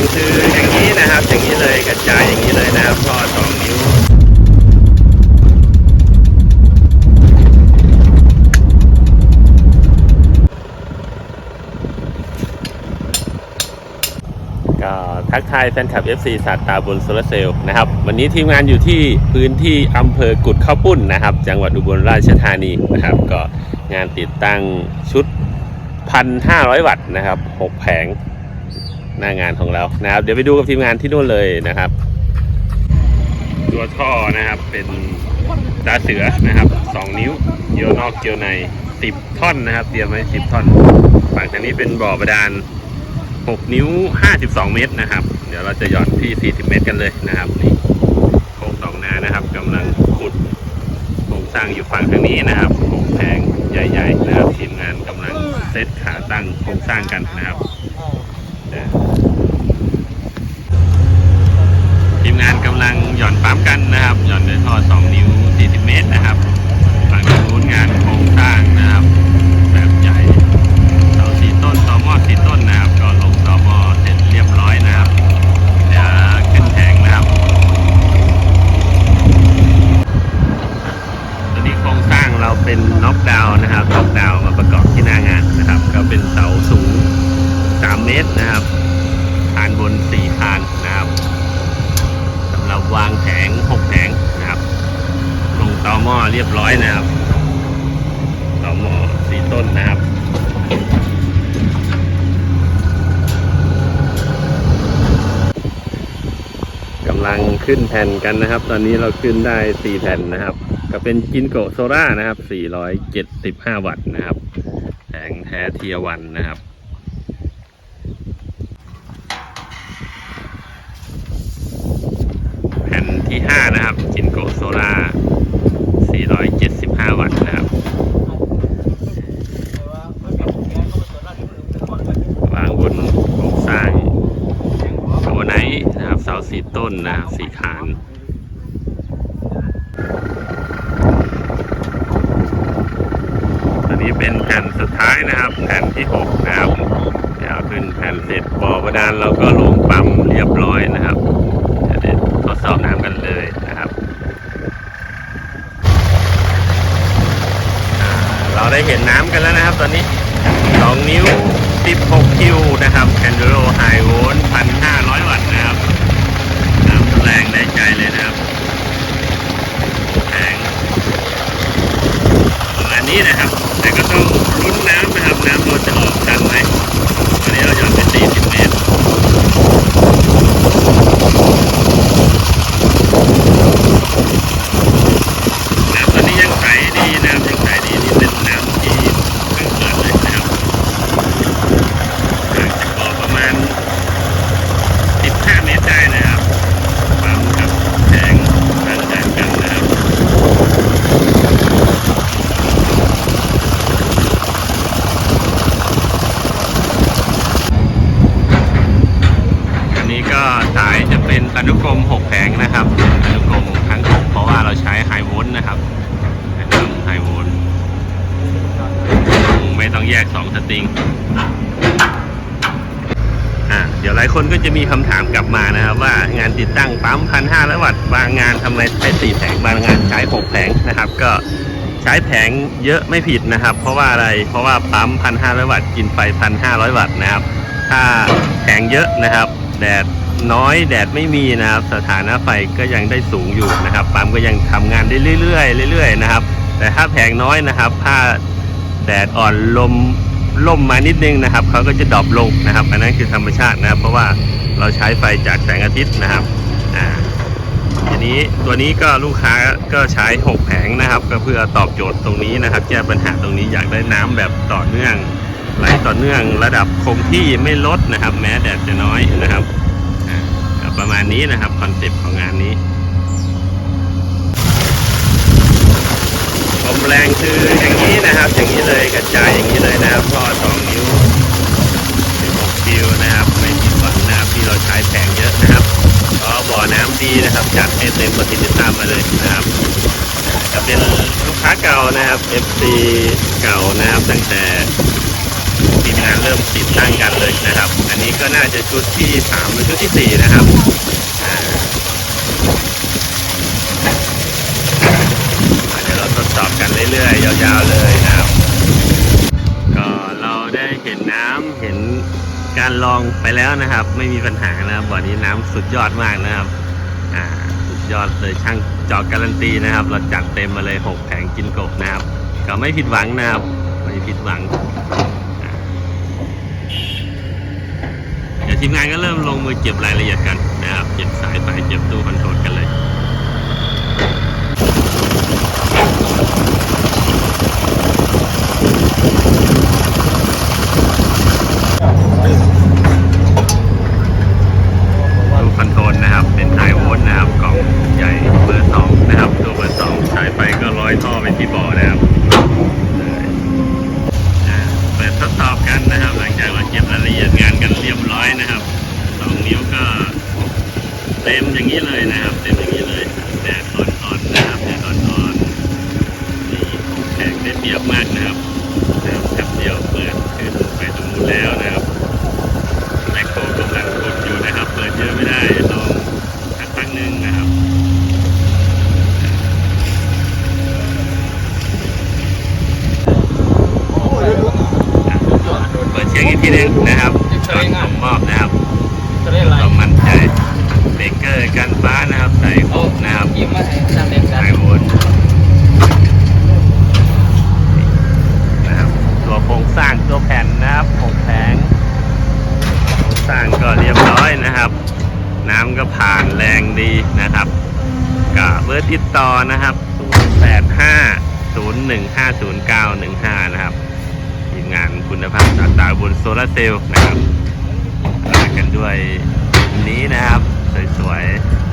งคืออย่างนี้นะครับ อย่างนี้เลยกระจายอย่างนี้เลยนะครับท่อสองนิ้วก็ทักทายแฟนคลับ FC สัตว์ตาบนโซลาร์เซลล์นะครับ วันนี้ทีมงานอยู่ที่พื้นที่อำเภอกุดข้าวปุ้นนะครับ จังหวัดอุบลราชธานีนะครับ ก็งานติดตั้งชุด 1,500 วัตต์นะครับ 6 แผง หน้างานของเรานะครับ เดี๋ยวไปดูกับทีมงานที่นู่นเลยนะครับ ตัวท่อนะครับเป็นตาเสือนะครับ2นิ้วเกี่ยวนอกเกี่ยวใน10ท่อนนะครับ เตรียมไว้10ท่อนฝั่งทางนี้เป็นบ่อบาดาล6นิ้ว52เมตรนะครับ เดี๋ยวเราจะหย่อนที่40เมตรกันเลยนะครับนี่โครงสองนานะครับกำลังขุดโครงสร้างอยู่ฝั่งทางนี้นะครับโครงแพงใหญ่ ๆ นะครับทีมงานกำลังเซตขาตั้งโครงสร้างกันนะครับนะ ทีมงานกำลังหย่อนปั๊มกันนะครับ หย่อนด้วยท่อ 2 นิ้ว 40 เมตรนะครับฝั่งนู้นงานโครงสร้างนะครับ แบบใหญ่เสาสี่ต้นต่อมอสี่ต้นนะครับ ก็ลงต่อมอเสร็จเรียบร้อยนะครับเดี๋ยวขึ้นแผงนะครับตอนนี้โครงสร้างเราเป็นน็อกดาวนะครับน็อกดาวมาประกอบที่หน้างานนะครับ ก็เป็นเสาสูง 3 เมตรนะครับคานบน 4 คานนะครับสำหรับ วางแผง6แผงนะครับลงต่อหม้อเรียบร้อยนะครับต่อหม้อสีต้นนะครับกำลังขึ้นแผ่นกันนะครับ ตอนนี้เราขึ้นได้4แผ่นนะครับ ก็เป็นกินโกโซล่านะครับ475 วัตต์นะครับแผงแท้เทียวันนะครับ แผ่น ที่ 5 นะครับกินโกโซล่า475 วัตต์นะครับวางบนโครงสร้างโอไนนะครับเสาสี่ต้นนะครับสี่คานอันนี้เป็นแผ่นสุดท้ายนะครับ แผ่นที่หกนะครับเดี๋ยวขึ้นแผ่นเสร็จบ่อบาดาลเราก็ลงปั๊มเรียบร้อยนะครับำกันแล้วนี้ 2 นิ้ว 16 คิวนะครับ Enduro High Volt 1,500 วัตต์นะครับ น้ำแรงได้ใจเลยนะครับแรงประมาณนี้นะครับ แต่ก็ต้องลุ้นน้ำนะครับ น้ำเราจะออกทันไหมวันนี้เราหย่อนไป40 เมตร น้ำตอนนี้ยังใสดีนะครับยังใสดีนี่เป็นน้ำที่เพิ่งเปิดเลยนะครับ ห่างจากบ่อประมาณ 15 เมตรได้นะครับปั๊มกับแทงห่างจากกันนะครับ อันนี้ก็ สายจะเป็นอนุกรม 6 แผงนะครับอนุกรมทั้ง 6 เพราะว่าเราใช้ไฮโวลต์นะครับไฮโวลต์ไม่ต้องแยก 2 สตริงอ่าเดี๋ยวหลายคนก็จะมีคำถามกลับมานะครับ ว่างานติดตั้งปั๊มพันห้าร้อยวัตต์บางงานทำไมใช้สี่แผงบางงานใช้หกแผงนะครับ ก็ใช้แผงเยอะไม่ผิดนะครับ เพราะว่าอะไรเพราะว่าปั๊มพันห้าร้อยวัตต์กินไฟพันห้าร้อยวัตต์นะครับ ถ้าแผงเยอะนะครับแดด น้อยแดดไม่มีนะครับ สถานะไฟก็ยังได้สูงอยู่นะครับปั๊มก็ยังทำงานได้เรื่อยๆเรื่อยๆนะครับ แต่ถ้าแผงน้อยนะครับ ถ้าแดดอ่อนลมล่มมานิดนึงนะครับเขาก็จะดรอปลงนะครับอันนั้นคือธรรมชาตินะครับ เพราะว่าเราใช้ไฟจากแสงอาทิตย์นะครับอ่าทีนี้ตัวนี้ก็ลูกค้าก็ใช้ 6 แผงนะครับ ก็เพื่อตอบโจทย์ตรงนี้นะครับ แก้ปัญหาตรงนี้อยากได้น้ำแบบต่อเนื่องไหลต่อเนื่องระดับคงที่ไม่ลดนะครับ แม้แดดจะน้อยนะครับ ประมาณนี้นะครับคอนเซปต์ของงานนี้ลมแรงคืออย่างนี้นะครับ อย่างนี้เลยกระจายอย่างนี้เลยนะครับท่อสองนิ้ว16คิวนะครับ ไม่ผิดหวังนะครับที่เราใช้แผงเยอะนะครับก็บ่อน้ำดีนะครับ จัดให้เต็มประสิทธิภาพมาเลยนะครับจะเป็นลูกค้าเก่านะครับ FC เก่านะครับตั้งแต่ ทีมงานเริ่มติดตั้งกันเลยนะครับ อันนี้ก็น่าจะชุดที่สามหรือชุดที่สี่นะครับอ่าเดี๋ยวเราทดสอบกันเรื่อยๆ ยาวๆเลยนะครับ ก็เราได้เห็นน้ำเห็นการลองไปแล้วนะครับ ไม่มีปัญหานะครับบ่อนี้น้ำสุดยอดมากนะครับอ่าสุดยอดเลยช่างจอการันตีนะครับ เราจัดเต็มมาเลยหกแผงกินกบนะครับ ก็ไม่ผิดหวังนะครับ ไม่ผิดหวังอ่าเดี๋ยว ทีมงานก็เริ่มลงมือเก็บรายละเอียดกันนะครับ เก็บสายไฟเก็บตู้คอนโทรลกันเลยตู้คอนโทรลนะครับเป็นไฮโวลนะครับ กล่องใหญ่เบอร์สองนะครับ ตัวเบอร์สองสายไฟก็ร้อยท่อไปที่บ่อนะครับอ่าเปิดทด สอบกันนะครับ หลังจากเราเก็บรายละเอียดงานกันเรียบร้อยนะครับสองนิ้วก็เต็มอย่างนี้เลยนะครับ เต็มอย่างนี้เลยแดดอ่อนๆนะครับแดดอ่อนๆนี่แข็งได้เปรียบมากนะครับนะครับแป๊บเดียวเปิดขึ้นไปตรงนู้นแล้วนะครับ แมคโครกำลังกดอยู่นะครับ เปิดเยอะไม่ได้ลองสักพักหนึ่งนะครับเปิดเช็คอีกทีหนึงนะครับก่อนส่งมอบนะครับ จะได้ไร ต้องมั่นใจเบรกเก อร์กันฟ้านะครับใส่ครบนะครับยิ้มมาให้สร้างแรงดัน ไอโอนนะครับตัวโครงสร้างตัวแผ่นนะครับหกแผงโครงสร้างก็เรียบร้อยนะครับ น้ำก็ผ่านแรงดีนะครับกับเบอร์ติดต่อนะครับ 085 0150 915 นะครับทีมงานคุณภาพสาตาบนโซลาร์เซลล์นะครับมากันด้วยอันนี้นะครับ สวยๆ